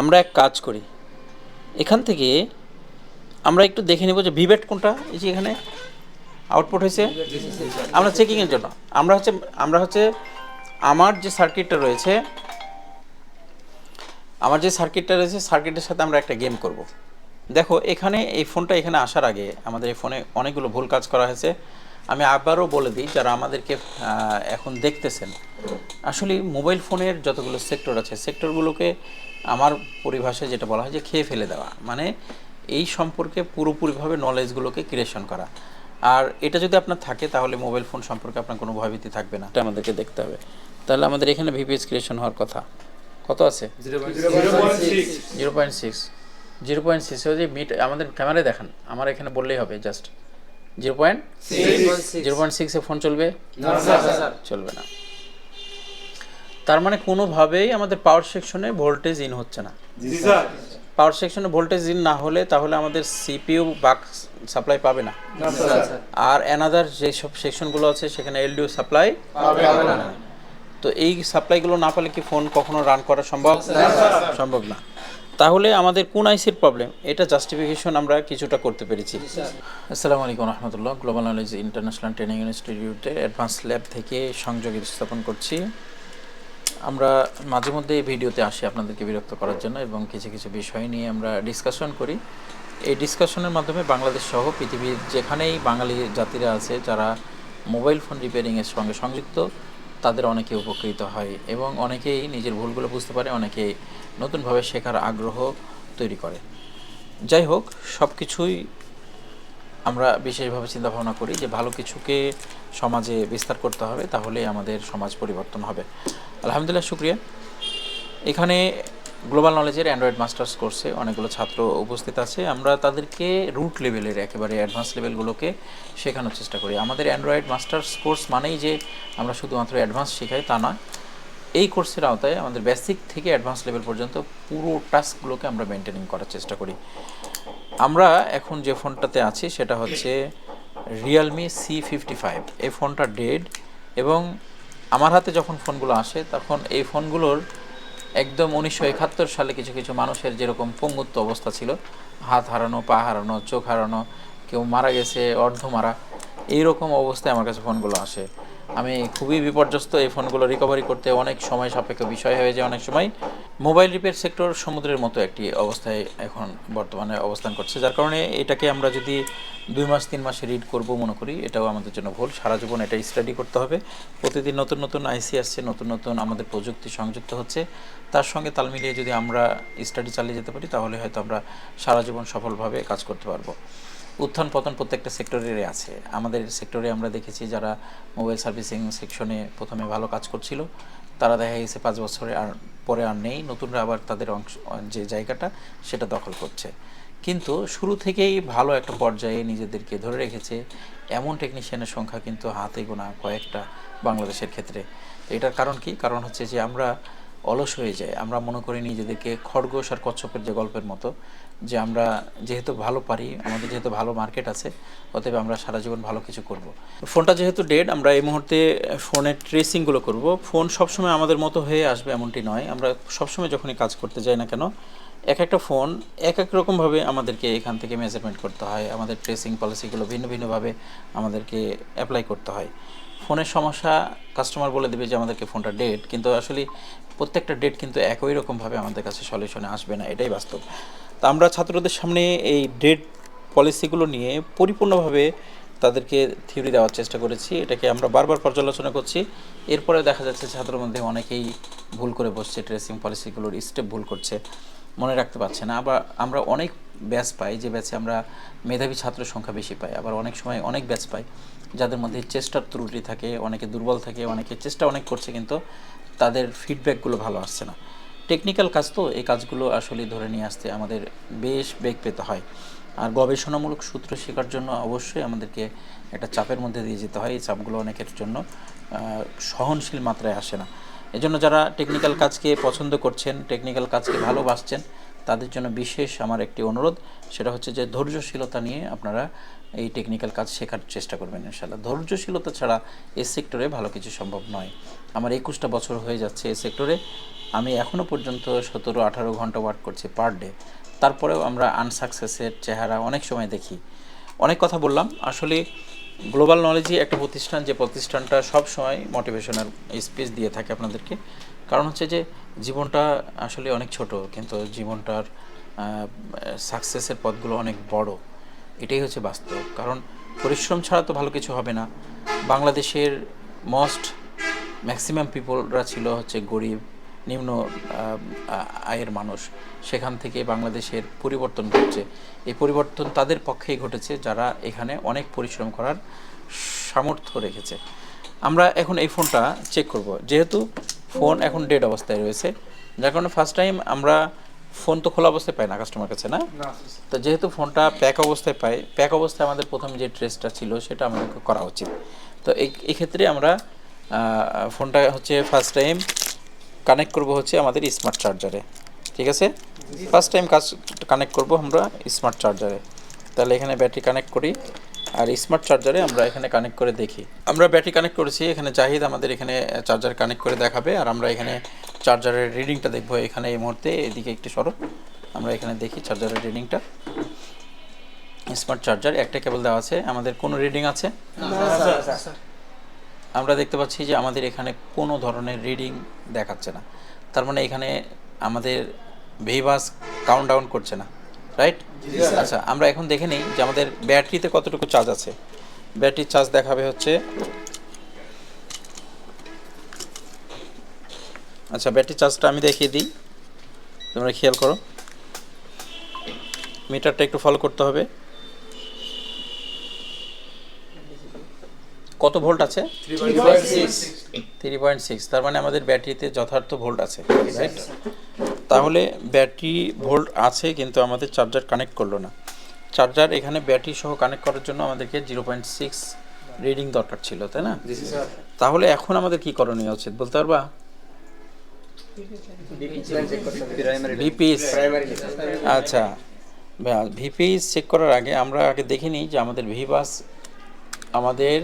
আমরা এক কাজ করি। এখান থেকে আমরা একটু দেখে নেব যে ভিভেট কোনটা, এই যে এখানে আউটপুট হয়েছে। আমরা চেকিংয়ের জন্য। আমরা হচ্ছে আমরা হচ্ছে আমার যে সার্কিটটা রয়েছে, আমার যে সার্কিটটা রয়েছে সার্কিটের সাথে আমরা একটা গেম করব। দেখো, এখানে এই ফোনটা এখানে আসার আগে আমাদের এই ফোনে অনেকগুলো ভুল কাজ করা হয়েছে। আমি আবারও বলে দিই যারা আমাদেরকে এখন দেখতেছেন আসলে মোবাইল ফোনের যতগুলো সেক্টর আছে সেক্টরগুলোকে আমার পরিভাষায় যেটা বলা হয় যে খেয়ে ফেলে দেওয়া। মানে এই সম্পর্কে পুরোপুরিভাবে নলেজগুলোকে ক্রিয়েশন করা। আর এটা যদি আপনার থাকে তাহলে মোবাইল ফোন সম্পর্কে আপনার কোনো ভয়ভীতি থাকবে না। এটা আমাদেরকে দেখতে হবে। তাহলে আমাদের এখানে ভিপিএস ক্রিয়েশন হওয়ার কথা। কত আছে? Zero point six. Zero point six. যে মিট আমাদের ক্যামেরায় দেখান। আমার এখানে বললেই হবে just zero point zero point সিক্সে ফোন চলবে? চলবে না। তার মানে কোনোভাবেই আমাদের পাওয়ার সেকশনে ভোল্টেজ ইন হচ্ছে না। পাওয়ার সেকশনে ভোল্টেজ ইন না হলে তাহলে আমাদের সিপিইউ বাক সাপ্লাই পাবে না। আর অ্যানাদার যেসব সেকশনগুলো আছে সেখানে এলডিও সাপ্লাই তো এই সাপ্লাইগুলো না পেলে কি ফোন কখনো রান করা সম্ভব? সম্ভব না। তাহলে আমাদের কোন আইসির প্রবলেম এটা জাস্টিফিকেশন আমরা কিছুটা করতে পেরেছি। আসসালামু আলাইকুম রহমতুল্লাহ। গ্লোবাল নলেজ ইন্টারন্যাশনাল ট্রেনিং ইনস্টিটিউটে অ্যাডভান্স ল্যাব থেকে সংযোগ স্থাপন করছি। আমরা মাঝে মধ্যে এই ভিডিওতে আসি আপনাদেরকে বিরক্ত করার জন্য এবং কিছু কিছু বিষয় নিয়ে আমরা ডিসকাশন করি। এই ডিসকাশনের মাধ্যমে বাংলাদেশ সহ পৃথিবীর যেখানেই বাঙালি জাতিরা আছে, যারা মোবাইল ফোন রিপেয়ারিংয়ের সঙ্গে সংযুক্ত তাদের অনেকে উপকৃত হয় এবং অনেকেই নিজের ভুলগুলো বুঝতে পারে, অনেকে নতুনভাবে শেখার আগ্রহ তৈরি করে। যাই হোক সব কিছুই আমরা বিশেষভাবে চিন্তা ভাবনা করি যে ভালো কিছুকে সমাজে বিস্তার করতে হবে তাহলে আমাদের সমাজ পরিবর্তন হবে। আলহামদুলিল্লাহ, শুক্রিয়া। এখানে গ্লোবাল নলেজের অ্যান্ড্রয়েড মাস্টার্স কোর্সে অনেকগুলো ছাত্র উপস্থিত আছে। আমরা তাদেরকে রুট লেভেলের একেবারে অ্যাডভান্স লেভেলগুলোকে শেখানোর চেষ্টা করি। আমাদের অ্যান্ড্রয়েড মাস্টার্স কোর্স মানেই যে আমরা শুধুমাত্র অ্যাডভান্স শেখাই তা নয়। এই কোর্সের আওতায় আমাদের বেসিক থেকে অ্যাডভান্স লেভেল পর্যন্ত পুরো টাস্কগুলোকে আমরা মেনটেনিং করার চেষ্টা করি। আমরা এখন যে ফোনটাতে আছি, সেটা হচ্ছে রিয়েলমি সি ফিফটি ফাইভ এই ফোনটা ডেড এবং আমার হাতে যখন ফোনগুলো আসে, তখন এই ফোনগুলোর একদম উনিশশো একাত্তর সালে কিছু কিছু মানুষের যেরকম পঙ্গুত্ব অবস্থা ছিল, হাত হারানো, পা হারানো, চোখ হারানো, কেউ মারা গেছে, অর্ধ মারা, এইরকম অবস্থায় আমার কাছে ফোনগুলো আসে। আমি খুবই বিপর্যস্ত এই ফোনগুলো রিকভারি করতে অনেক সময় সাপেক্ষ বিষয় হয়ে যায় অনেক সময়। মোবাইল রিপেয়ার সেক্টর সমুদ্রের মতো একটি অবস্থায় এখন বর্তমানে অবস্থান করছে, যার কারণে এটাকে আমরা যদি দুই মাস, তিন মাসে রিড করব মনে করি, এটাও আমাদের জন্য ভুল। সারা জীবন এটা স্টাডি করতে হবে। প্রতিদিন নতুন নতুন আইসি আসছে, নতুন নতুন আমাদের প্রযুক্তি সংযুক্ত হচ্ছে। তার সঙ্গে তাল মিলিয়ে যদি আমরা স্টাডি চালিয়ে যেতে পারি, তাহলে হয়তো আমরা সারা জীবন সফলভাবে কাজ করতে পারব। উত্থান পতন প্রত্যেকটা সেক্টরেরই আছে। আমাদের সেক্টরে আমরা দেখেছি যারা মোবাইল সার্ভিসিং সেকশনে প্রথমে ভালো কাজ করছিল, তারা দেখা গেছে পাঁচ বছরে আর পরে আর নেই। নতুনরা আবার তাদের অংশ, যে জায়গাটা, সেটা দখল করছে। কিন্তু শুরু থেকেই ভালো একটা পর্যায়ে নিজেদেরকে ধরে রেখেছে। এমন টেকনিশিয়ানের সংখ্যা কিন্তু হাতে গোনা কয়েকটা বাংলাদেশের ক্ষেত্রে। এটার কারণ কি? কারণ হচ্ছে যে আমরা অলস হয়ে যায় আমরা মনে করি নিজেদেরকে খরগোশ আর কচ্ছপের যে গল্পের মতো যে আমরা যেহেতু ভালো পারি, আমাদের যেহেতু ভালো মার্কেট আছে, অতএব আমরা সারা জীবন ভালো কিছু করব। ফোনটা যেহেতু ডেড আমরা এই মুহূর্তে ফোনের ট্রেসিংগুলো করব। ফোন সবসময় আমাদের মতো হয়ে আসবে এমনটি নয়। আমরা সবসময় যখনই কাজ করতে যাই না কেন, এক একটা ফোন এক এক রকমভাবে আমাদেরকে এখান থেকে মেজারমেন্ট করতে হয়। আমাদের ট্রেসিং পলিসিগুলো ভিন্ন ভিন্নভাবে আমাদেরকে অ্যাপ্লাই করতে হয়। ফোনের সমস্যা কাস্টমার বলে দেবে যে আমাদেরকে ফোনটা ডেট কিন্তু আসলে প্রত্যেকটা ডেট কিন্তু একই রকমভাবে আমাদের কাছে সলিউশনে আসবে না। এটাই বাস্তব। তা আমরা ছাত্রদের সামনে এই ডেট পলিসিগুলো নিয়ে পরিপূর্ণভাবে তাদেরকে থিওরি দেওয়ার চেষ্টা করেছি। এটাকে আমরা বারবার পর্যালোচনা করছি। এরপরে দেখা যাচ্ছে ছাত্রের মধ্যে অনেকেই ভুল করে বসছে ট্রেসিং পলিসিগুলোর স্টেপ ভুল করছে, মনে রাখতে পারছে না। আবার আমরা অনেক ব্যাচ পাই, যে ব্যাচে আমরা মেধাবী ছাত্র সংখ্যা বেশি পাই। আবার অনেক সময় অনেক ব্যাচ পাই যাদের মধ্যে চেষ্টার ত্রুটি থাকে, অনেকে দুর্বল থাকে, অনেকে চেষ্টা অনেক করছে, কিন্তু তাদের ফিডব্যাকগুলো ভালো আসছে না। টেকনিক্যাল কাজ তো, এই কাজগুলো আসলে ধরে নিয়ে আসতে আমাদের বেশ বেগ পেতে হয়। আর গবেষণামূলক সূত্র শেখার জন্য অবশ্যই আমাদেরকে একটা চাপের মধ্যে দিয়ে যেতে হয়, এই চাপগুলো অনেকের জন্য সহনশীল মাত্রায় আসে না। এজন্য যারা টেকনিক্যাল কাজকে পছন্দ করছেন টেকনিক্যাল কাজকে ভালোবাসছেন, তাদের জন্য বিশেষ আমার একটি অনুরোধ, সেটা হচ্ছে যে ধৈর্যশীলতা নিয়ে আপনারা এই টেকনিক্যাল কাজ শেখার চেষ্টা করবেন ইনশাল্লাহ ধৈর্যশীলতা ছাড়া এ সেক্টরে ভালো কিছু সম্ভব নয়। আমার একুশটা বছর হয়ে যাচ্ছে এ সেক্টরে আমি এখনও পর্যন্ত সতেরো, আঠারো ঘণ্টা ওয়ার্ক করছি পার ডে তারপরেও আমরা আনসাকসেসের চেহারা অনেক সময় দেখি। অনেক কথা বললাম। আসলে গ্লোবাল নলেজই একটা প্রতিষ্ঠান, যে প্রতিষ্ঠানটা সব সময় মোটিভেশনাল স্পিচ দিয়ে থাকে আপনাদেরকে। কারণ হচ্ছে যে জীবনটা আসলে অনেক ছোট, কিন্তু জীবনটার সাকসেসের পথগুলো অনেক বড়। এটাই হচ্ছে বাস্তব। কারণ পরিশ্রম ছাড়া তো ভালো কিছু হবে না। বাংলাদেশের মোস্ট ম্যাক্সিমাম পিপলরা ছিল হচ্ছে গরিব নিম্ন আয়ের মানুষ। সেখান থেকে বাংলাদেশের পরিবর্তন ঘটছে। এই পরিবর্তন তাদের পক্ষেই ঘটেছে যারা এখানে অনেক পরিশ্রম করার সামর্থ্য রেখেছে। আমরা এখন এই ফোনটা চেক করব। যেহেতু ফোন এখন ডেড অবস্থায় রয়েছে যার কারণে ফার্স্ট টাইম আমরা ফোন তো খোলা অবস্থায় পাই না কাস্টমার কাছে না? তো যেহেতু ফোনটা প্যাক অবস্থায় পাই প্যাক অবস্থায় আমাদের প্রথম যে ট্রেসটা ছিল সেটা আমাদেরকে করা উচিত। তো এই ক্ষেত্রে আমরা ফোনটা হচ্ছে ফার্স্ট টাইম কানেক্ট করব হচ্ছে আমাদের স্মার্ট চার্জারে ঠিক আছে ফার্স্ট টাইম কাজ কানেক্ট করব আমরা স্মার্ট চার্জারে তাহলে এখানে ব্যাটারি কানেক্ট করি আর স্মার্ট চার্জারে আমরা এখানে কানেক্ট করে দেখি আমরা ব্যাটারি কানেক্ট করেছি এখানে জাহিদ আমাদের এখানে চার্জার কানেক্ট করে দেখাবে আর আমরা এখানে চার্জারের রিডিংটা দেখব এখানে এই মুহূর্তে এদিকে একটু সরো আমরা এখানে দেখি চার্জারের রিডিংটা স্মার্ট চার্জার একটা কেবল দেওয়া আছে আমাদের কোনো রিডিং আছে আমরা দেখতে পাচ্ছি যে আমাদের এখানে কোনো ধরনের রিডিং দেখাচ্ছে না। তার মানে এখানে আমাদের ভেইবাস কাউন্ট ডাউন করছে না রাইট আচ্ছা আমরা এখন দেখে নিই যে আমাদের ব্যাটারিতে কতটুকু চার্জ আছে। ব্যাটারির চার্জ দেখাবে হচ্ছে আচ্ছা ব্যাটারি চার্জটা আমি দেখিয়ে দিই। তোমরা খেয়াল করো। মিটারটা একটু ফলো করতে হবে। কত ভোল্ট আছে? Three point six. তার মানে আমাদের ব্যাটারিতে যথার্থ ভোল্ট আছে রাইট তাহলে ব্যাটারি ভোল্ট আছে কিন্তু আমাদের চার্জার কানেক্ট করল না। চার্জার এখানে ব্যাটারি সহ কানেক্ট করার জন্য আমাদেরকে জিরো পয়েন্ট সিক্স রিডিং দরকার ছিল তাই না? তাহলে এখন আমাদের কি করণীয় উচিত বলতে পারবা? ভিপিএস আচ্ছা ভিপিএস চেক করার আগে আমরা আগে দেখে নিই যে আমাদের ভিবাস আমাদের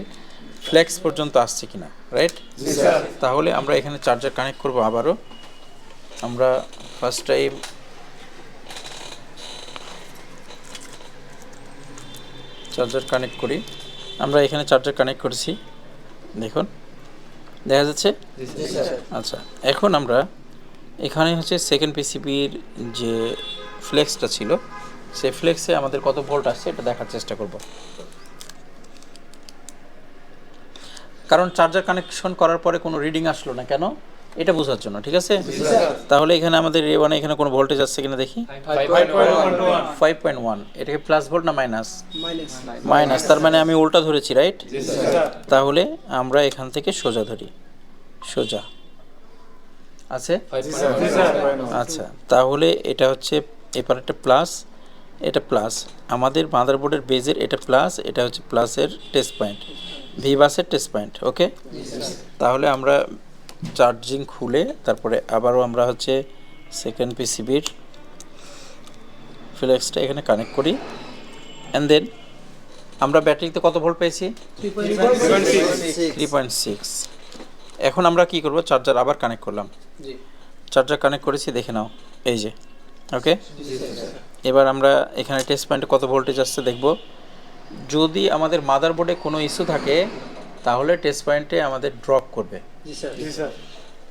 ফ্লেক্স পর্যন্ত আসছে কিনা রাইট তাহলে আমরা এখানে চার্জার কানেক্ট করব আবারও। আমরা ফার্স্ট টাইম চার্জার কানেক্ট করি। আমরা এখানে চার্জার কানেক্ট করেছি। দেখুন দেখা যাচ্ছে? আচ্ছা এখন আমরা এখানে হচ্ছে সেকেন্ড পিসিবির যে ফ্লেক্সটা ছিল সেই ফ্লেক্সে আমাদের কত ভোল্ট আসছে এটা দেখার চেষ্টা করব। কারণ চার্জার কানেকশন করার পরে কোনো রিডিং আসলো না কেন? এটা বোঝার জন্য, ঠিক আছে? তাহলে এখানে আমাদের এ এখানে কোনো ভোল্টেজ আসছে কিনা দেখি? ফাইভ পয়েন্ট ওয়ান এটাকে প্লাস ভোল্ট না মাইনাস মাইনাস তার মানে আমি উল্টা ধরেছি রাইট তাহলে আমরা এখান থেকে সোজা ধরি। সোজা। আছে? আচ্ছা তাহলে এটা হচ্ছে এপার একটা প্লাস এটা প্লাস আমাদের মাদারবোর্ডের বেজের এটা প্লাস এটা হচ্ছে প্লাসের টেস্ট পয়েন্ট ভি বাসের টেস্ট পয়েন্ট ওকে? তাহলে আমরা চার্জিং খুলে তারপরে আবারও আমরা হচ্ছে সেকেন্ড পিসিবির ফ্লেক্সটা এখানে কানেক্ট করি। অ্যান্ড দেন আমরা ব্যাটারিতে কত ভোল্ট পেয়েছি? থ্রি পয়েন্ট সিক্স এখন আমরা কি করব? চার্জার আবার কানেক্ট করলাম। চার্জার কানেক্ট করেছি দেখে নাও এই যে ওকে? এবার আমরা এখানে টেস্ট পয়েন্টে কত ভোল্টেজ আসছে দেখব। যদি আমাদের মাদারবোর্ডে কোনো ইস্যু থাকে তাহলে টেস্ট পয়েন্টে আমাদের ড্রপ করবে।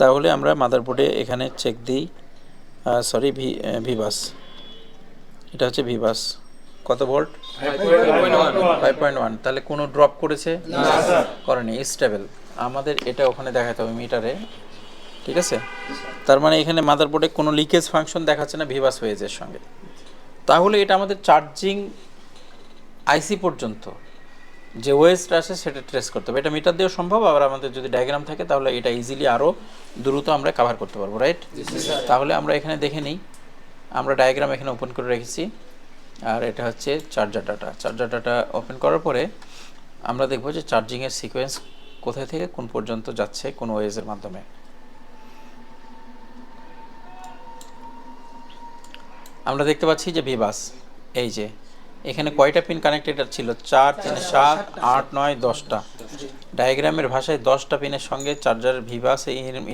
তাহলে আমরা মাদারবোর্ডে এখানে চেক দিই সরি ভি ভিবাস এটা হচ্ছে ভিবাস কত ভোল্ট ফাইভ পয়েন্ট ওয়ান তাহলে কোনো ড্রপ করেছে? করেনি স্টেবল আমাদের এটা ওখানে দেখাতে হবে মিটারে ঠিক আছে? তার মানে এখানে মাদারবোর্ডে কোনো লিকেজ ফাংশন দেখাচ্ছে না ভিভাস ওয়েজের সঙ্গে। তাহলে এটা আমাদের চার্জিং আইসি পর্যন্ত যে ওয়েস্ট আসে সেটা ট্রেস করতে হবে। এটা মিটার দিয়েও সম্ভব আবার আমাদের যদি ডায়াগ্রাম থাকে তাহলে এটা ইজিলি আরও দ্রুত আমরা কাভার করতে পারব রাইট তাহলে আমরা এখানে দেখে নিই। আমরা ডায়াগ্রাম এখানে ওপেন করে রেখেছি। আর এটা হচ্ছে charger data charger data open করার পরে আমরা দেখব যে চার্জিংয়ের সিকোয়েন্স কোথায় থেকে কোন পর্যন্ত যাচ্ছে কোন ওয়েজের মাধ্যমে। আমরা দেখতে পাচ্ছি যে ভিবাস এই যে এখানে কয়টা পিন কানেক্টেড ছিল? চার তিন সাত আট নয় দশটা। ডায়াগ্রামের ভাষায় দশটা পিনের সঙ্গে চার্জার ভিভাস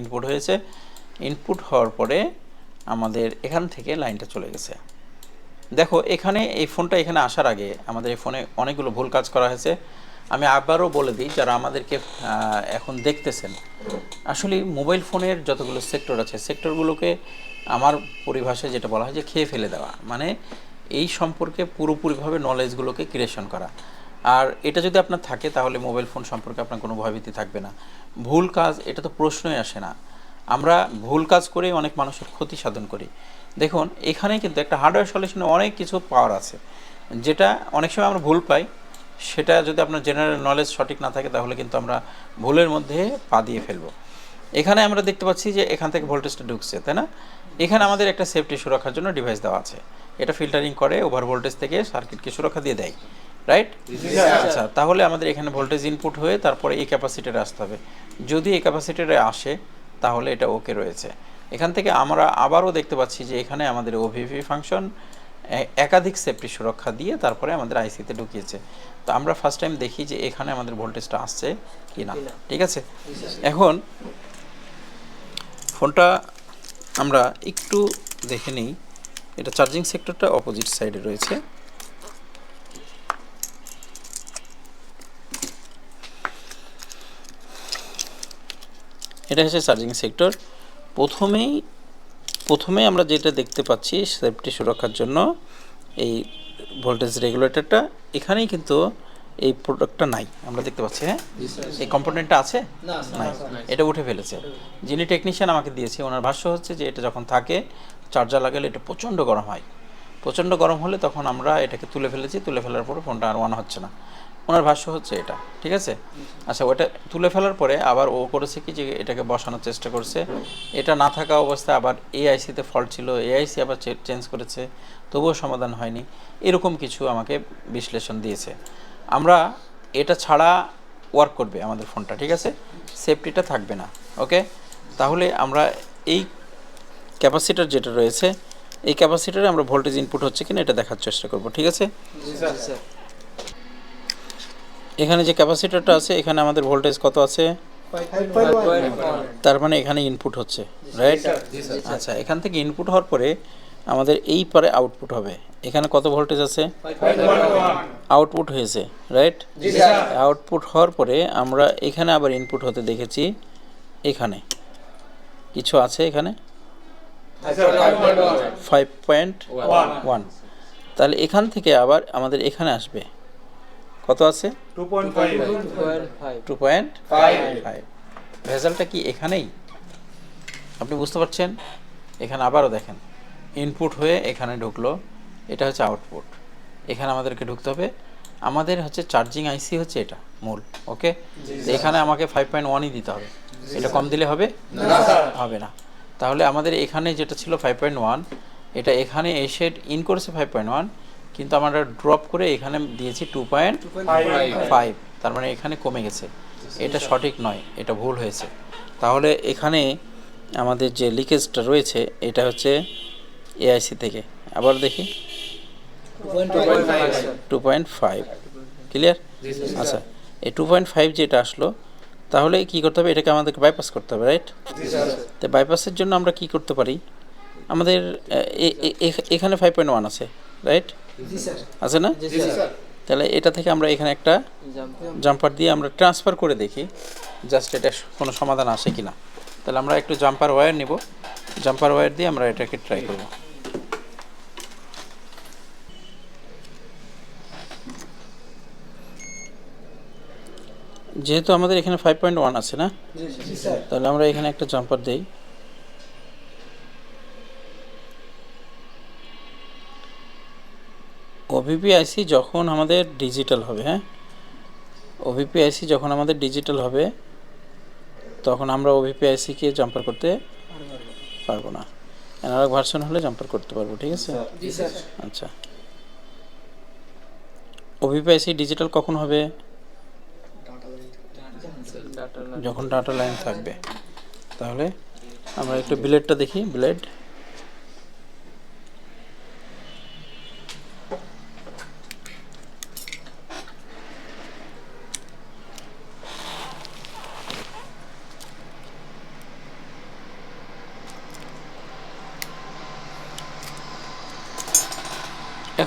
ইনপুট হয়েছে। ইনপুট হওয়ার পরে আমাদের এখান থেকে লাইনটা চলে গেছে। দেখো এখানে এই ফোনটা এখানে আসার আগে আমাদের এই ফোনে অনেকগুলো ভুল কাজ করা হয়েছে। আমি আবারও বলে দিই যারা আমাদেরকে এখন দেখতেছেন আসলে মোবাইল ফোনের যতগুলো সেক্টর আছে সেক্টরগুলোকে আমার পরিভাষায় যেটা বলা হয় যে খেয়ে ফেলে দেওয়া। মানে এই সম্পর্কে পুরোপুরিভাবে নলেজগুলোকে ক্রিয়েশন করা। আর এটা যদি আপনার থাকে, তাহলে মোবাইল ফোন সম্পর্কে আপনার কোনো ভয়ভীতি থাকবে না। ভুল কাজ, এটা তো প্রশ্নই আসে না। আমরা ভুল কাজ করেই অনেক মানুষের ক্ষতি সাধন করি। দেখুন, এখানে কিন্তু একটা হার্ডওয়্যার সলিউশনে অনেক কিছু পাওয়ার আছে। যেটা অনেক সময় আমরা ভুল পাই, সেটা যদি আপনার জেনারেল নলেজ সঠিক না থাকে, তাহলে কিন্তু আমরা ভুলের মধ্যে পা দিয়ে ফেলব। এখানে আমরা দেখতে পাচ্ছি যে এখান থেকে ভোল্টেজটা ঢুকছে, তাই না? এখানে আমাদের একটা সেফটি সুরক্ষার জন্য ডিভাইস দেওয়া আছে। এটা ফিল্টারিং করে ওভার ভোল্টেজ থেকে সার্কিটকে সুরক্ষা দিয়ে দেয় রাইট আচ্ছা তাহলে আমাদের এখানে ভোল্টেজ ইনপুট হয়ে তারপরে এই ক্যাপাসিটারে আসতে হবে। যদি এই ক্যাপাসিটারে আসে তাহলে এটা ওকে রয়েছে। এখান থেকে আমরা আবারও দেখতে পাচ্ছি যে এখানে আমাদের ওভিভি ফাংশন একাধিক সেফটি সুরক্ষা দিয়ে তারপরে আমাদের আইসিতে ঢুকিয়েছে। তো আমরা ফার্স্ট টাইম দেখি যে এখানে আমাদের ভোল্টেজটা আসছে কি না ঠিক আছে? এখন ফোনটা আমরা একটু দেখে নিই। এটা চার্জিং সেক্টরটা অপোজিট সাইডে রয়েছে। এটা হচ্ছে চার্জিং সেক্টর প্রথমেই, প্রথমে আমরা যেটা দেখতে পাচ্ছি সেফটি সুরক্ষার জন্য এই ভোল্টেজ রেগুলেটরটা এখানেই কিন্তু এই প্রোডাক্টটা নাই। আমরা দেখতে পাচ্ছি হ্যাঁ? এই কম্পোনেন্টটা আছে? নাই। এটা উঠে ফেলেছে। যিনি টেকনিশিয়ান আমাকে দিয়েছে ওনার ভাষ্য হচ্ছে যে এটা যখন থাকে চার্জার লাগালে এটা প্রচণ্ড গরম হয়। প্রচণ্ড গরম হলে তখন আমরা এটাকে তুলে ফেলেছি তুলে ফেলার পরে ফোনটা আর অন হচ্ছে না। ওনার ভাষ্য হচ্ছে এটা ঠিক আছে? আচ্ছা ওটা তুলে ফেলার পরে আবার ও করেছে কি যে এটাকে বসানোর চেষ্টা করছে। এটা না থাকা অবস্থায় আবার এআইসিতে ফল্ট ছিল এআইসি আবার চেঞ্জ করেছে। তবুও সমাধান হয়নি। এরকম কিছু আমাকে বিশ্লেষণ দিয়েছে। আমরা এটা ছাড়া ওয়ার্ক করবে আমাদের ফোনটা ঠিক আছে? সেফটিটা থাকবে না ওকে তাহলে আমরা এই ক্যাপাসিটার যেটা রয়েছে এই ক্যাপাসিটারে আমরা ভোল্টেজ ইনপুট হচ্ছে কিনা এটা দেখার চেষ্টা করব ঠিক আছে? এখানে যে ক্যাপাসিটারটা আছে এখানে আমাদের ভোল্টেজ কত আছে? তার মানে এখানে ইনপুট হচ্ছে রাইট আচ্ছা এখান থেকে ইনপুট হওয়ার পরে আমাদের এই পারে আউটপুট হবে। এখানে কত ভোল্টেজ আছে? আউটপুট হয়েছে রাইট আউটপুট হওয়ার পরে আমরা এখানে আবার ইনপুট হতে দেখেছি এখানে। কিছু আছে এখানে? ফাইভ পয়েন্ট ওয়ান তাহলে এখান থেকে আবার আমাদের এখানে আসবে। কত আছে? টু পয়েন্ট ফাইভ ভেজালটা কি এখানেই? আপনি বুঝতে পারছেন? এখানে আবারও দেখেন। ইনপুট হয়ে এখানে ঢুকলো এটা হচ্ছে আউটপুট এখানে আমাদেরকে ঢুকতে হবে। আমাদের হচ্ছে চার্জিং আইসি হচ্ছে এটা মূল ওকে এখানে আমাকে ফাইভ পয়েন্ট ওয়ানই দিতে হবে। এটা কম দিলে হবে? হবে না। তাহলে আমাদের এখানে যেটা ছিল ফাইভ পয়েন্ট ওয়ান এটা এখানে এসে ইন করেছে ফাইভ পয়েন্ট ওয়ান কিন্তু আমরা ড্রপ করে এখানে দিয়েছি টু পয়েন্ট ফাইভ তার মানে এখানে কমে গেছে। এটা সঠিক নয় এটা ভুল হয়েছে। তাহলে এখানে আমাদের যে লিকেজটা রয়েছে এটা হচ্ছে এআইসি থেকে। আবার দেখি। টু পয়েন্ট ফাইভ ক্লিয়ার আচ্ছা এই টু পয়েন্ট ফাইভ যেটা আসলো তাহলে কি করতে হবে? এটাকে আমাদেরকে বাইপাস করতে হবে রাইট তো বাইপাসের জন্য আমরা কি করতে পারি? আমাদের এখানে ফাইভ পয়েন্ট ওয়ান আছে রাইট আছে না? তাহলে এটা থেকে আমরা এখানে একটা জাম্পার দিয়ে আমরা ট্রান্সফার করে দেখি জাস্ট এটা কোনো সমাধান আসে কি না তাহলে আমরা একটু জাম্পার ওয়্যার নিব। জাম্পার ওয়্যার দিয়ে আমরা এটাকে ট্রাই করব। যেহেতু আমাদের এখানে ফাইভ পয়েন্ট ওয়ান আছে না? তাহলে আমরা এখানে একটা জাম্পার দেই। ওভিপি আইসি যখন আমাদের ডিজিটাল হবে হ্যাঁ? ওভিপি আইসি যখন আমাদের ডিজিটাল হবে তখন আমরা ওভিপি আইসিকে জাম্পার করতে পারব না। অ্যানালগ ভার্সন হলে জাম্পার করতে পারব ঠিক আছে? আচ্ছা। ওভিপিআইসি ডিজিটাল কখন হবে? যখন ডাটা লাইন থাকবে। তাহলে আমরা একটু ব্লেডটা দেখি ব্লেড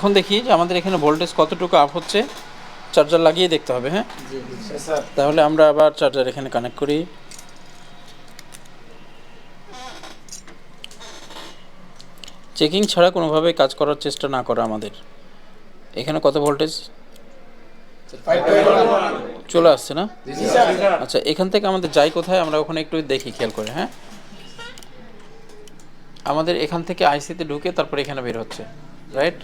এখন দেখি যে আমাদের এখানে ভোল্টেজ কতটুকু আপ হচ্ছে। চার্জার লাগিয়ে দেখতে হবে হ্যাঁ? তাহলে আমরা আবার চার্জার এখানে কানেক্ট করি। চেকিং ছাড়া কোনোভাবে কাজ করার চেষ্টা না করা আমাদের। এখানে কত ভোল্টেজ চলে আসছে না? আচ্ছা এখান থেকে আমাদের যাই কোথায় আমরা ওখানে একটু দেখি খেয়াল করে হ্যাঁ? আমাদের এখান থেকে আইসিতে ঢুকে তারপর এখানে বের হচ্ছে। রাইট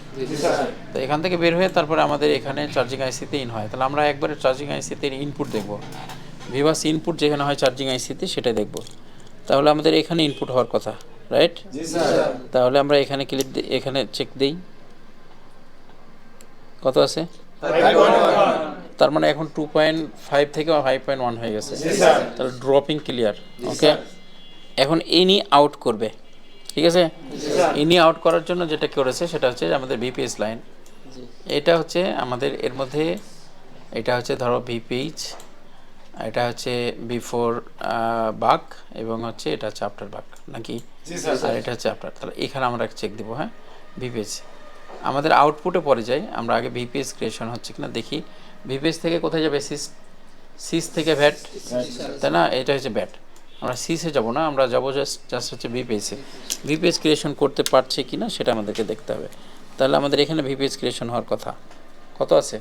তো এখান থেকে বের হয়ে তারপরে আমাদের এখানে চার্জিং আইসিতে ইন হয়। তাহলে আমরা একবারে চার্জিং আইসিতে ইনপুট দেখব। ভিভাস ইনপুট যেখানে হয় চার্জিং আইসিতে সেটাই দেখব। তাহলে আমাদের এখানে ইনপুট হওয়ার কথা রাইট তাহলে আমরা এখানে ক্লিক এখানে চেক দিই। কত আছে? তার মানে এখন টু পয়েন্ট ফাইভ থেকে ফাইভ পয়েন্ট ওয়ান হয়ে গেছে। তাহলে ড্রপিং ক্লিয়ার ওকে এখন ইনি আউট করবে। ঠিক আছে? ইনি আউট করার জন্য যেটা করেছে সেটা হচ্ছে আমাদের বিপিএস লাইন এটা হচ্ছে আমাদের এর মধ্যে এটা হচ্ছে ধরো ভিপিএইচ এটা হচ্ছে বিফোর বাক এবং হচ্ছে এটা হচ্ছে আফটার বাক নাকি? আর এটা হচ্ছে আফটার তাহলে এখানে আমরা চেক দিব হ্যাঁ? ভিপিএস আমাদের আউটপুটে পরে যাই আমরা আগে ভিপিএস ক্রিয়েশন হচ্ছে কিনা দেখি। ভিপিএস থেকে কোথায় যাবে? সিস সিস থেকে ভ্যাট তাই না? এটা হচ্ছে ব্যাট আমরা সিসে যাব না আমরা যাব জাস্ট জাস্ট হচ্ছে ভিপিএসে ভিপিএস ক্রিয়েশন করতে পারছে কি না সেটা আমাদেরকে দেখতে হবে। তাহলে আমাদের এখানে ভিপিএস ক্রিয়েশন হওয়ার কথা। কত আছে?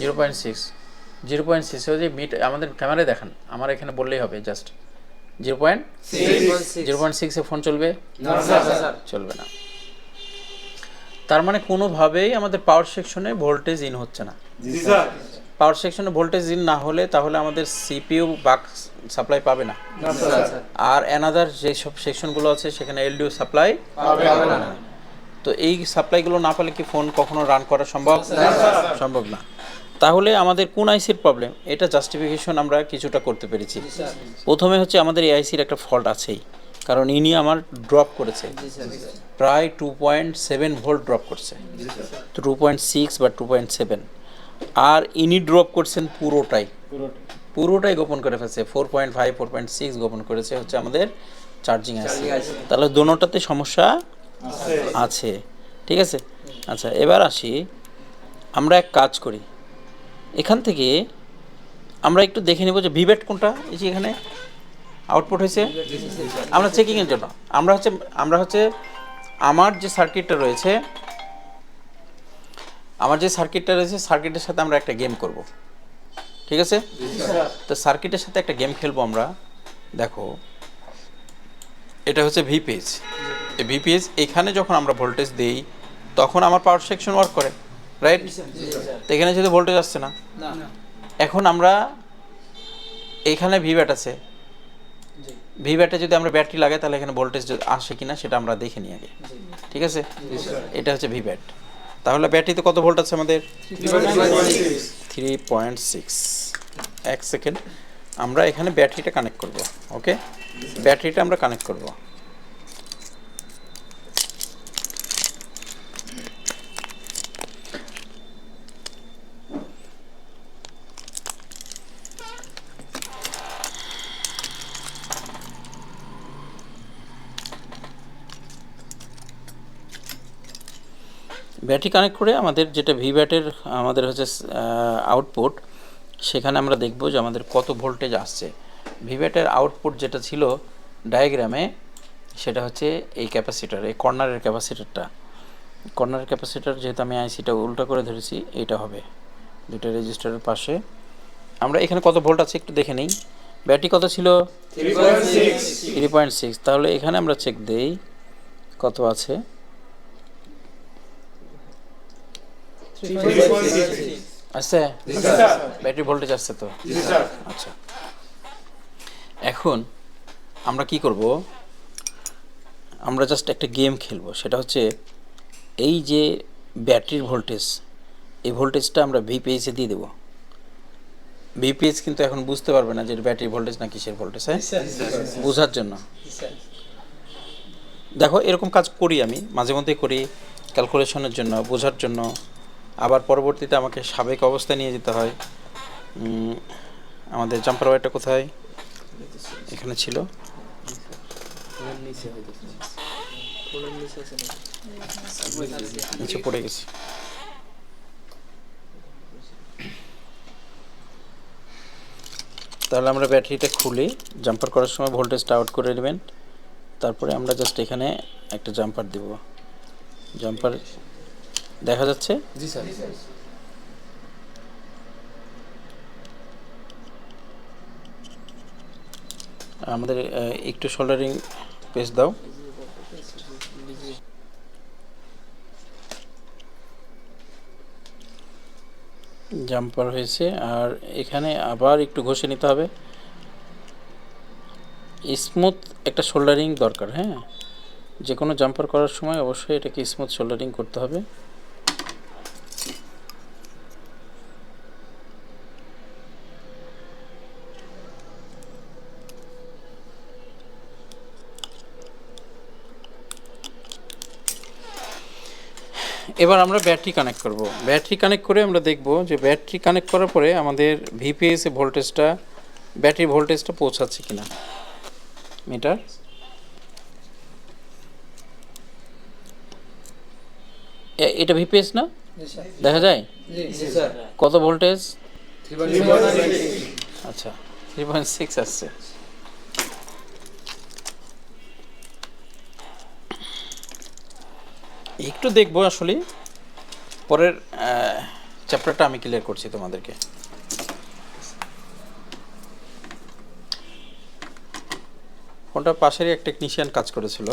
Zero point six. Zero point six. হচ্ছে মিট আমাদের ক্যামেরায় দেখান। আমার এখানে বললেই হবে just zero point zero point সিক্সে ফোন চলবে? চলবে না। তার মানে কোনোভাবেই আমাদের পাওয়ার সেকশনে ভোল্টেজ ইন হচ্ছে না। পাওয়ার সেকশনে ভোল্টেজ ইন না হলে তাহলে আমাদের সিপিইউ বাক সাপ্লাই পাবে না। আর অ্যানাদার যেসব সেকশনগুলো আছে সেখানে এলডিও সাপ্লাই তো এই সাপ্লাইগুলো না পেলে কি ফোন কখনো রান করা সম্ভব? সম্ভব না। তাহলে আমাদের কোন আইসির প্রবলেম এটা জাস্টিফিকেশন আমরা কিছুটা করতে পেরেছি। প্রথমে হচ্ছে আমাদের এই আইসির একটা ফল্ট আছেই। কারণ ইনি আমার ড্রপ করেছে। প্রায় two point seven volt drop করছে। টু পয়েন্ট সিক্স বা টু পয়েন্ট সেভেন আর ইনি ড্রপ করছেন পুরোটাই। পুরোটাই গোপন করে ফেলছে। Four point five four point six গোপন করেছে হচ্ছে আমাদের চার্জিং আছে তাহলে দোনোটাতে সমস্যা আছে। ঠিক আছে? আচ্ছা এবার আসি। আমরা এক কাজ করি। এখান থেকে আমরা একটু দেখে নেব যে ভিভেট কোনটা। এই যে এখানে আউটপুট হয়েছে। আমরা চেকিংয়ের জন্য। আমরা হচ্ছে আমরা হচ্ছে আমার যে সার্কিটটা রয়েছে আমার যে সার্কিটটা রয়েছে সার্কিটের সাথে আমরা একটা গেম করব। ঠিক আছে? তো সার্কিটের সাথে একটা গেম খেলব আমরা। দেখো এটা হচ্ছে ভিপিএস এই ভিপিএস এখানে যখন আমরা ভোল্টেজ দিই তখন আমার পাওয়ার সেকশন ওয়ার্ক করে রাইট তো এখানে যেহেতু ভোল্টেজ আসছে না। এখন আমরা এখানে ভি ব্যাট আছে ভি ব্যাটে যদি আমরা ব্যাটারি লাগাই তাহলে এখানে ভোল্টেজ আসে কিনা সেটা আমরা দেখে নিই আগে। ঠিক আছে? এটা হচ্ছে ভিব্যাট তাহলে ব্যাটারিতে কত ভোল্ট আছে আমাদের? থ্রি পয়েন্ট সিক্স এক সেকেন্ড। আমরা এখানে ব্যাটারিটা কানেক্ট করব ওকে ব্যাটারিটা আমরা কানেক্ট করব। ব্যাটারি কানেক্ট করে আমাদের যেটা ভিব্যাটের আমাদের হচ্ছে আউটপুট সেখানে আমরা দেখব যে আমাদের কত ভোল্টেজ আসছে। ভিভ্যাটের আউটপুট যেটা ছিল ডায়াগ্রামে সেটা হচ্ছে এই ক্যাপাসিটার এই কর্নারের ক্যাপাসিটারটা কর্নারের ক্যাপাসিটার যেহেতু আমি আইসিটা উল্টো করে ধরেছি এটা হবে দুটো রেজিস্টারের পাশে। আমরা এখানে কত ভোল্ট আছে একটু দেখে নিই। ব্যাটারি কত ছিল? থ্রি পয়েন্ট সিক্স তাহলে এখানে আমরা চেক দেই কত আছে। আছে? ব্যাটারি ভোল্টেজ আসছে তো? আচ্ছা। এখন আমরা কি করব? আমরা জাস্ট একটা গেম খেলব। সেটা হচ্ছে এই যে ব্যাটারির ভোল্টেজ এই ভোল্টেজটা আমরা ভিপিএসে দিয়ে দেবো। ভিপিএস কিন্তু এখন বুঝতে পারবে না যে ব্যাটারি ভোল্টেজ না কিসের ভোল্টেজ হ্যাঁ? বোঝার জন্য। দেখো এরকম কাজ করি আমি মাঝে মধ্যে করি ক্যালকুলেশনের জন্য বোঝার জন্য। আবার পরবর্তীতে আমাকে সাবেক অবস্থায় নিয়ে যেতে হয়। আমাদের জাম্পার ওয়ারটা কোথায়? এখানে ছিল। নিচে পড়ে গেছে। তাহলে আমরা ব্যাটারিটা খুলি। জাম্পার করার সময় ভোল্টেজটা আউট করে নেবেন। তারপরে আমরা জাস্ট এখানে একটা জাম্পার দিব। জাম্পার দেখা যাচ্ছে? জি স্যার। আমাদের একটু সোল্ডারিং পেস দাও। জাম্পার হয়েছে আর এখানে আবার একটু ঘষে নিতে হবে। স্মুথ একটা শোল্ডারিং দরকার হ্যাঁ? যে কোনো জাম্পার করার সময় অবশ্যই এটাকে স্মুথ শোল্ডারিং করতে হবে। এবার আমরা ব্যাটারি কানেক্ট করব। ব্যাটারি কানেক্ট করে আমরা দেখব যে ব্যাটারি কানেক্ট করার পরে আমাদের ভিপিএস এ ভোল্টেজটা ব্যাটারি ভোল্টেজটা পৌঁছাচ্ছে কিনা। মিটার। এটা ভিপিএস না? দেখা যায়? কত ভোল্টেজ? আচ্ছা থ্রি পয়েন্ট সিক্স আসছে। একটু দেখব আসলে। পরের চ্যাপ্টারটা আমি ক্লিয়ার করছি তোমাদেরকে। ফোনটার পাশেরই এক টেকনিশিয়ান কাজ করেছিল।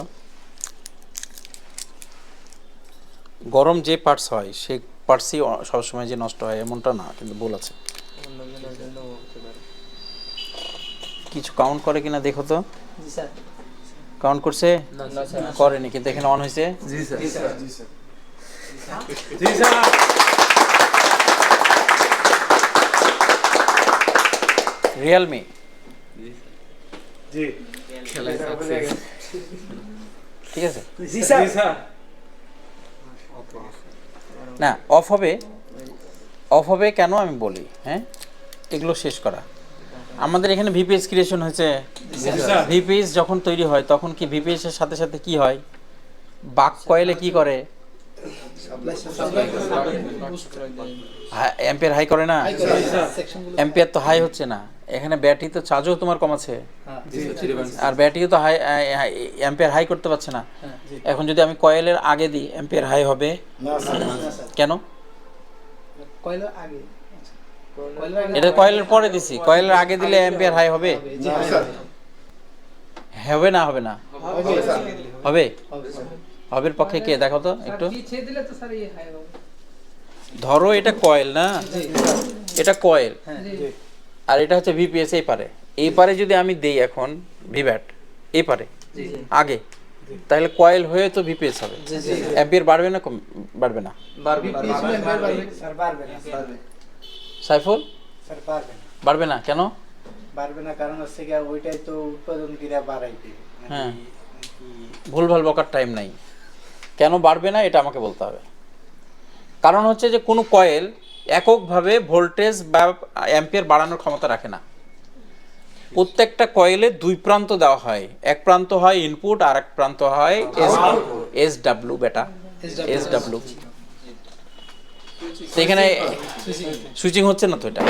গরম যে পার্টস হয় সে পার্টসই সবসময় যে নষ্ট হয় এমনটা না কিন্তু ভুল আছে। কিছু কাউন্ট করে কিনা দেখো তো। জি স্যার। কাউন্ট করছে? করেনি কিন্তু এখানে অন হয়েছে। জি স্যার। জি স্যার। রিয়েলমি ঠিক আছে? জি স্যার। না অফ হবে। অফ হবে কেন আমি বলি হ্যাঁ? এগুলো শেষ করা। আমাদের এখানে ভিপিএস ক্রিয়েশন হয়েছে। ভিপিএস যখন তৈরি হয় তখন কি ভিপিএস এর সাথে সাথে কি হয়? বাক কয়েলে কি করে? অ্যাম্পিয়ার হাই করে না? অ্যাম্পিয়ার তো হাই হচ্ছে না। এখানে ব্যাটারি তো চার্জও তোমার কম আছে। জি স্যার থ্রি পয়েন্ট আর ব্যাটারিও তো হাই অ্যাম্পিয়ার হাই করতে পারছে না। এখন যদি আমি কয়েলের আগে দিই অ্যাম্পিয়ার হাই হবে। কেন? কয়লার আগে। এটা কয়েলের পরে দিছি। কয়েলের আগে দিলে অ্যাম্পিয়ার হাই হবে? হবে না হবে না? হবে হবের পক্ষে কে? দেখো তো একটু। ধরো এটা কয়েল না? এটা কয়েল। আর এটা হচ্ছে ভিপিএস এই পারে। এই পারে যদি আমি দেই এখন ভিভ্যাট এই পারে আগে তাহলে কয়েল হয়ে তো ভিপিএস হবে। অ্যাম্পিয়ার বাড়বে না বাড়বে না? না। সাইফুল? স্যার পারবে না। বাড়বে না কেন? পারবে না কারণ হচ্ছে গিয়া ওইটাই তো উৎপাদন ক্রিয়া বাড়াইবে হ্যাঁ। ভুলভাল বকার টাইম নাই। কেন বাড়বে না এটা আমাকে বলতে হবে। কারণ হচ্ছে যে কোনো কয়েল এককভাবে ভোল্টেজ বা অ্যাম্পিয়ার বাড়ানোর ক্ষমতা রাখে না। প্রত্যেকটা কয়েলে দুই প্রান্ত দেওয়া হয়। এক প্রান্ত হয় ইনপুট আর এক প্রান্ত হয় এস ডাব্লু বেটা। এস ডাব্লু এখানে সুইচিং হচ্ছে না তো এটা?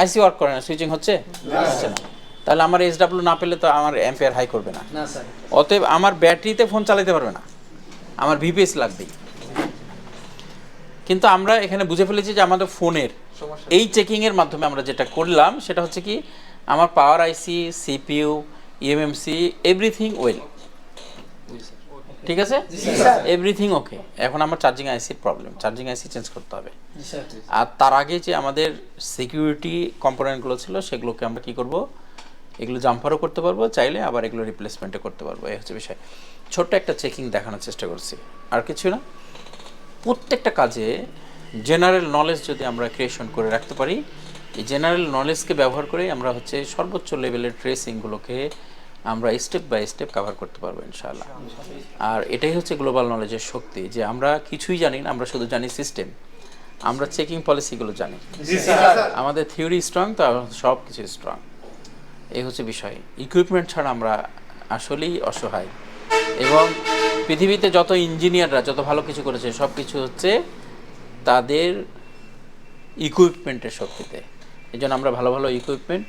আইসি ওয়ার্ক করে না সুইচিং হচ্ছে? হচ্ছে না। তাহলে আমার এস ডাব্লু না পেলে তো আমার অ্যাম্পিয়ার হাই করবে না। না অতএব আমার ব্যাটারিতে ফোন চালাতে পারবে না। আমার ভিপিএস লাগবেই। কিন্তু আমরা এখানে বুঝে ফেলেছি যে আমাদের ফোনের এই চেকিংয়ের মাধ্যমে আমরা যেটা করলাম সেটা হচ্ছে কি আমার power IC CPU eMMC everything well ঠিক আছে? এভরিথিং ওকে এখন আমার চার্জিং আইসির প্রবলেম চার্জিং আইসি চেঞ্জ করতে হবে। আর তার আগে যে আমাদের সিকিউরিটি কম্পোনেন্টগুলো ছিল সেগুলোকে আমরা কি করব? এগুলো জাম্পারও করতে পারব চাইলে আবার এগুলো রিপ্লেসমেন্টও করতে পারব। এই হচ্ছে বিষয়। ছোট্ট একটা চেকিং দেখানোর চেষ্টা করছি। আর কিছু না। প্রত্যেকটা কাজে জেনারেল নলেজ যদি আমরা ক্রিয়েশন করে রাখতে পারি এই জেনারেল নলেজকে ব্যবহার করে আমরা হচ্ছে সর্বোচ্চ লেভেলের ট্রেসিংগুলোকে আমরা স্টেপ বাই স্টেপ কভার করতে পারব ইনশাআল্লাহ। আর এটাই হচ্ছে গ্লোবাল নলেজের শক্তি যে আমরা কিছুই জানি না আমরা শুধু জানি সিস্টেম আমরা চেকিং পলিসিগুলো জানি। আমাদের থিওরি স্ট্রং তো সব কিছু স্ট্রং এই হচ্ছে বিষয়। ইকুইপমেন্ট ছাড়া আমরা আসলেই অসহায়। এবং পৃথিবীতে যত ইঞ্জিনিয়াররা যত ভালো কিছু করেছে সব কিছু হচ্ছে তাদের ইকুইপমেন্টের শক্তিতে। এই জন্য আমরা ভালো ভালো ইকুইপমেন্ট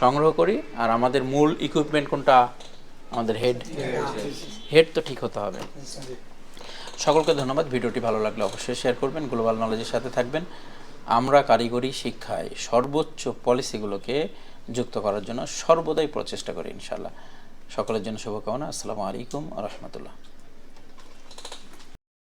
সংগ্রহ করি, আর আমাদের মূল ইকুইপমেন্ট কোনটা? আমাদের হেড হেড তো ঠিক হতে হবে। সকলকে ধন্যবাদ। ভিডিওটি ভালো লাগলে অবশ্যই শেয়ার করবেন। গ্লোবাল নলেজের সাথে থাকবেন। আমরা কারিগরি শিক্ষায় সর্বোচ্চ পলিসিগুলোকে যুক্ত করার জন্য সর্বদাই প্রচেষ্টা করি ইনশাল্লাহ সকলের জন্য শুভকামনা। আসসালামু আলাইকুম রহমতুল্লাহ।